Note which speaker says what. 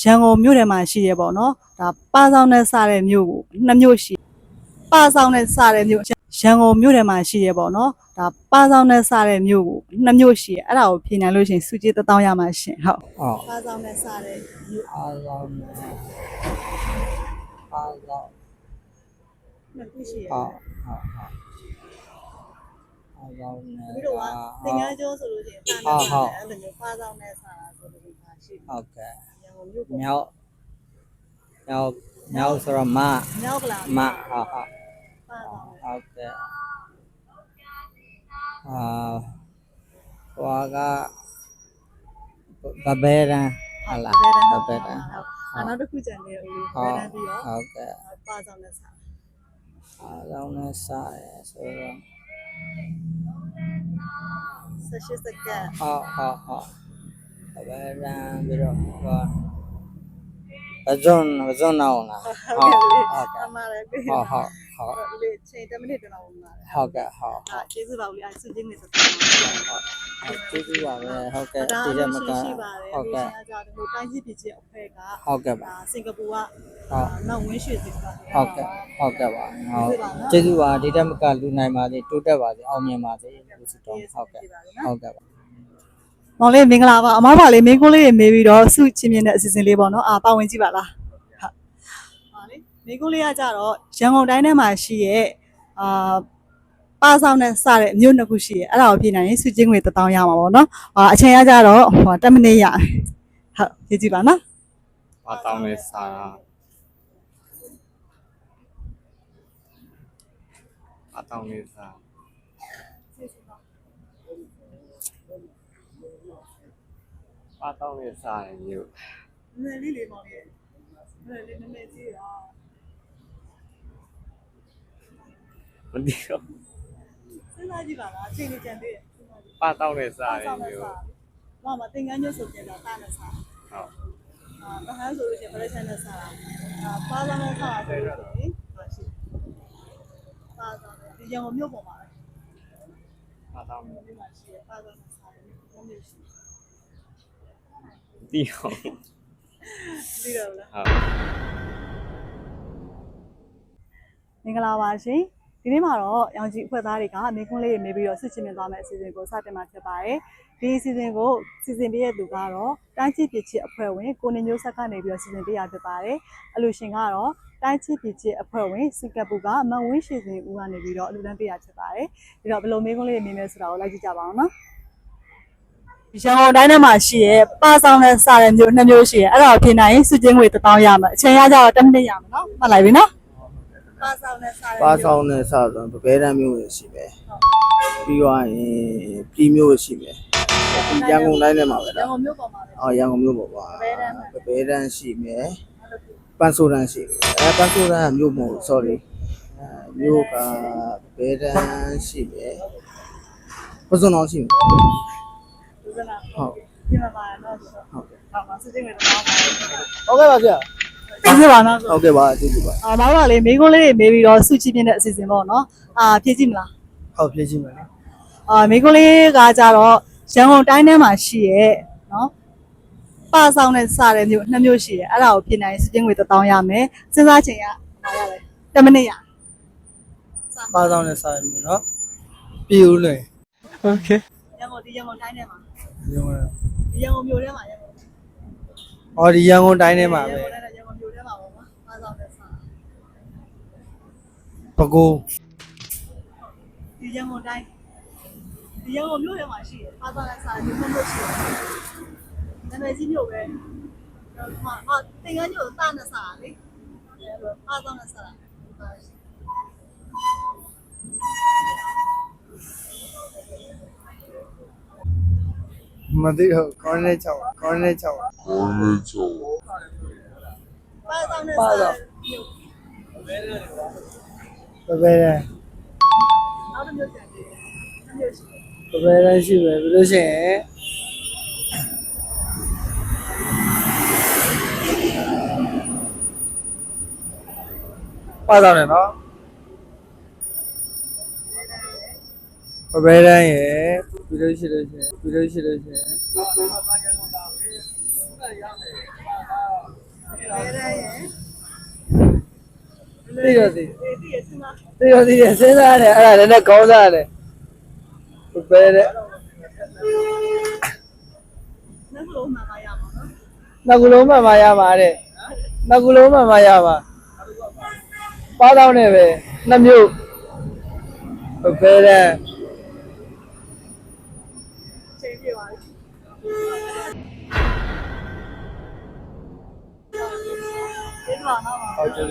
Speaker 1: ရန်ကုန်မြို့ထဲမှာရှိရပေါ့နော်ဒါပါဆောင်နဲ့စတဲ့မြို့ကိုနှစ်မြို့ရှိပါဆောင်နဲ့စတဲ့မြို့ရန်ကုန်မြို့ထဲမှာရှိရပေါ့နော်ဒါပါဆောင်နဲ့စတဲ့မြို့ကိုနှစ်မြို့ရှိရအဲ့ဒါကိုဖြေနိုင်လို့ရှရင်စုကြည်တစ်တောင်းရမှာရှင်ဟုတ်
Speaker 2: ဟုတ်
Speaker 1: ပါဆောင်နဲ့စတဲ့မြို့
Speaker 2: အားလုံးနဲ့အားလုံး
Speaker 1: နှစ်ခုရှိရ
Speaker 2: ဟုတ်ဟုတ်ဟုတ် အားလုံးနဲ့
Speaker 1: ပြီးတော့ကသင်္ကန်းကျော်ဆိုလို့ရှိရင်တာနဲ့စတဲ့အဲ့လိုမျိုးပါဆောင်နဲ့စတာဆိုလို့ရှိတာရှိ
Speaker 2: ဟုတ်ကဲ့
Speaker 1: ရန်ကုန်မြို့ပေါ်
Speaker 2: မြောက်မြောက်မြောက်ဆိုတော့မ
Speaker 1: မြောက်ကလာ
Speaker 2: မဟုတ်ဟုတ်
Speaker 1: ပါဆောင်နဲ့
Speaker 2: ဟုတ်ကဲ့အာဟွာကဘဘဲရန်ဟလာဘဘဲရန်
Speaker 1: အာနောက်တစ်ခုကျန်နေဦးလေး
Speaker 2: ဟုတ်
Speaker 1: ဗန်ပြီးတော့
Speaker 2: ဟုတ်ကဲ့
Speaker 1: ပါဆောင်နဲ့စတာ
Speaker 2: အားလုံးနဲ့စားရဆိုတော့
Speaker 1: 18စက္ကန့်
Speaker 2: ဟုတ်ဟုတ်ဟုတ်ဘဘဲရန်ပြီးတော့ဟွာဘဇွန်ဘဇွန်အောင်လား
Speaker 1: ဟုတ်
Speaker 2: ဟုတ်
Speaker 1: ကဲ့
Speaker 2: ဟုတ်
Speaker 1: အ
Speaker 2: ကဲ့
Speaker 1: မှန်လည်းပြီ
Speaker 2: ဟုတ်ဟုတ် ဟုတ်
Speaker 1: ဦးလေးချိန်10မိနစ်တော့ဝင်လာတယ်
Speaker 2: ဟုတ်ကဲ့ဟုတ်
Speaker 1: အာကျေးဇူးပါဦးလေးအဲစုချင်းနေသတ်
Speaker 2: ဟုတ်ကျေးဇူးပါပဲဟုတ်ကဲ့
Speaker 1: ဒါ
Speaker 2: ဒီ
Speaker 1: အ
Speaker 2: ရက်
Speaker 1: မ
Speaker 2: မ
Speaker 1: က
Speaker 2: က
Speaker 1: ရှိပါတယ်
Speaker 2: ဟုတ်ကဲ့
Speaker 1: ဒီကကြတော့တိုင်းကြီးပြည်ကြီးအဖွဲ့က
Speaker 2: ဟုတ်ကဲ့ပါ
Speaker 1: ဒါစင်ကာပူက
Speaker 2: ဟုတ်
Speaker 1: နောက်ဝင်းရွှေစီက
Speaker 2: ဟုတ်ကဲ့ဟုတ်ကဲ့ပါဟုတ်ကျေးဇူးပါဒီတက်မကလူနိုင်ပါစေတိုးတက်ပါစေအောင်မြင်ပါစေလို့ဆုတောင်းဟုတ်ကဲ့ဟုတ်ကဲ့ပါ
Speaker 1: မောင်လေးမင်္ဂလာပါအမားပါလေးမင်းကိုလေးတွေမေးပြီးတော့စုချင်းမြင်တဲ့အစီအစဉ်လေးပေါ့နော်အာပါဝင်ကြည့်ပါလားဟုတ်ပါလေ မင်းကိုလေးကကြတော့ရန်ကုန်တိုင်းထဲမှာရှိရဲ့အာပါဆောင်နဲ့စတဲ့အမျိုးနှစ်ခုရှိရဲ့အဲ့ဒါကိုပြင်နိုင်ရင်စုချင်းငွေတစ်တောင်းရမှာပေါ့နော်အာအချိန်ကကြတော့ဟို10မိနစ်ရဟုတ်ကြည့်ကြည့်ပါနော်
Speaker 3: ဘာတောင်းလဲစားတာဘာတောင်းလဲစားဘာတောင်းလဲစားရင်မြို့
Speaker 1: နည်းလေးလေးမောင်လေးနည်းလေးနည်းနည်းကြည့်ရအောင်
Speaker 3: မသိတော့
Speaker 1: စဉ်းစားကြည့်ပါလားအချိန်လေးကြံသေးတယ်စဉ်းစားကြည့်
Speaker 3: ဘာတောင်းလဲ
Speaker 1: ပါ
Speaker 3: စားရ
Speaker 1: ဆောင်
Speaker 3: င်
Speaker 1: နဲ့
Speaker 3: မြို့
Speaker 1: စားမမသင်္ကန်းညွတ်ဆိုပြန်တော့တာနဲ့စား
Speaker 3: ဟုတ်
Speaker 1: အာတဟန်းဆိုလို့ရှိရင်ပရက်ချက်နဲ့စားတာအာပါဆောင်နဲ့စားတာဆိုလို့ရှိရင်ပါရှိပါဆောင်နဲ့ဒီရန်ကုန်မြို့ပေါ်မှာ
Speaker 3: ဘာတောင်းလဲ
Speaker 1: ဒီမှာရှိရပါဆောင်နဲ့စားတယ်ဘယ်လိုရှိ
Speaker 3: တီးအောင်
Speaker 1: ပြီးတော့လား
Speaker 3: ဟုတ်
Speaker 1: မင်္ဂလာပါရှင် ဒီနေ့မှာတော့ရောင်ကြီးအဖွဲ့သားတွေကမင်းကွန်းလေးတွေမေးပြီးတော့ဆွချင်မြင်သွားမယ့်အစီအစဉ်ကိုစတင်မှာဖြစ်ပါတယ်ဒီအစီအစဉ်ကိုစီစဉ်ပေးတဲ့သူကတော့တိုင်းချစ်ပြည်ချစ်အဖွဲ့ဝင်ကိုနေမျိုးဆက်ကနေပြီးတော့စီစဉ်ပေးရဖြစ်ပါတယ်အလူရှင်ကတော့တိုင်းချစ်ပြည်ချစ်အဖွဲ့ဝင်စင်ကာပူကမန်ဝင်းရှိစဉ်ဦးကနေပြီးတော့အလူတန်းပေးရဖြစ်ပါတယ်ဒီတော့ဘယ်လိုမင်းကွန်းလေးတွေမေးမယ်ဆိုတာကိုလိုက်ကြည့်ကြပါအောင်နော်ရန်ကုန်တိုင်းထဲမှာရှိရဲပါဆောင်နဲ့စတဲ့မျိုးနှစ်မျိုးရှိရဲအဲ့ဒါကိုပြင်နိုင်ရင်စုချင်းငွေ1000ရမှာအချိန်ရကြတော့10မိနစ်ရမှာနော်မှတ်လိုက်ပြီနော် ပါဆောင်နဲ့စတဲ့
Speaker 4: ပါဆောင်နဲ့စတော့ပပဲတန်းမျိုးရရှိမယ်ပြီးသွားရင်ပြည်မျိုးရှိမယ်ရန်ကုန်တိုင်းထဲမှာပဲ
Speaker 1: ရန်
Speaker 4: လား
Speaker 1: ကုန်မြို့ပေါ်မှာပဲ
Speaker 4: အော်ရန်ကုန်မျိုးပေါ့ကွာ
Speaker 1: ပပဲတန်းမှာ
Speaker 4: ပပဲတန်းရှိမယ်ပန်းဆိုတန်းရှိမယ်အဲပန်းဆိုတန်းကမျိုးမဟုတ် sorry အဲမျိုးကပပဲတန်းရှိမယ်ပစွန်အောင်ရှိမယ်
Speaker 1: ဒီကနေ့
Speaker 4: ဟုတ်
Speaker 1: ဒီမှာပါတော့ဆိုတော့
Speaker 4: ဟုတ်ကဲ့
Speaker 1: ဟာမစစ်ချင်းတွေတော့ပါ
Speaker 4: ဟုတ်ကဲ့ပါဗျာ
Speaker 1: ကျေးဇူးပါနော်ဆို
Speaker 4: ဟုတ်ကဲ့ပါကျေးဇူးပါ
Speaker 1: အာမောင်ကလေမိကုန်းလေးတွေမေးပြီးတော့စုချပြင်းတဲ့အစီအစဉ်ပေါ့နော်အာဖြည့်ကြည့်မလား
Speaker 4: ဟုတ်ပြည့်ချင်းမယ်နော်
Speaker 1: အာမိကုန်းလေးကကြတော့ရန်ကုန်တိုင်းထဲမှာရှိရဲ့နော်ပါဆောင်နဲ့စတဲ့မြို့နှစ်မြို့ရှိရဲ့အဲ့ဒါကိုပြင်နိုင်စုချင်းငွေ1000ရမယ်စဉ်းစားချိန်ကဘာရလဲ10မိနစ်ရ
Speaker 4: ပါဆောင်နဲ့စရမျိုးနော်ပြည်ဦးလေ
Speaker 3: โอเค
Speaker 1: ရန်ကုန်ဒီရန်ကုန်တိုင်းထဲမှာ
Speaker 4: ရန်ကုန်
Speaker 1: ဒီရန်ကုန်မြို့ထဲမှာရန်ကုန်
Speaker 4: အော်ဒီရန်ကုန်တိုင်းထဲမှာပဲ ပကူ
Speaker 1: ဒီရန်ကုန်တိုင်းဒီရန်ကုန်မြို့ထဲမှာရှိတယ်ပါဆောင်နဲ့စတဲ့မြို့မြို့ရှိတယ်နာမည်ကြီးမြို့ပဲဟာဟာတင်ကန်းမြို့တာနဲ့စားလေပါဆောင်နဲ့စား
Speaker 4: မသိတော့ခေါင်းနဲ့ချောင်းခေါင်းနဲ့ချောင်း
Speaker 1: ပါဆောင်နဲ့စား
Speaker 4: ပပဲတန်း
Speaker 1: နောက်တစ်မြို့ကျန်သေးတယ်မြို့ရှိတယ်
Speaker 4: ပပဲတန်းရှိမယ်ပြီးလို့ရှိရင်ပါတော့တယ်နော်ပပဲတန်းရဲ့ပြီးလို့ရှိလို့ရှိရင်ပြီးလို့ရှိလို့ရှိရင်သိတော့သိ
Speaker 1: အေးသိရစ ဉ်းစား
Speaker 4: သိတော့သိတယ်စဉ်းစားရတယ်အဲ့ဒါလည်းနဲ့ခေါင်းစားရတယ်ဘယ်တဲ့
Speaker 1: နောက်ဆုံးမှမရမှာနော်
Speaker 4: နှစ်ခုလုံးမှန်မှရပါတဲ့နှစ်ခုလုံးမှန်မှရပါပါတော့နေပဲနှစ်မျိုးဘယ်တဲ့
Speaker 1: ချိန်ပြပါလိမ့်ဒီမှာနော်
Speaker 4: ဟုတ်တယ်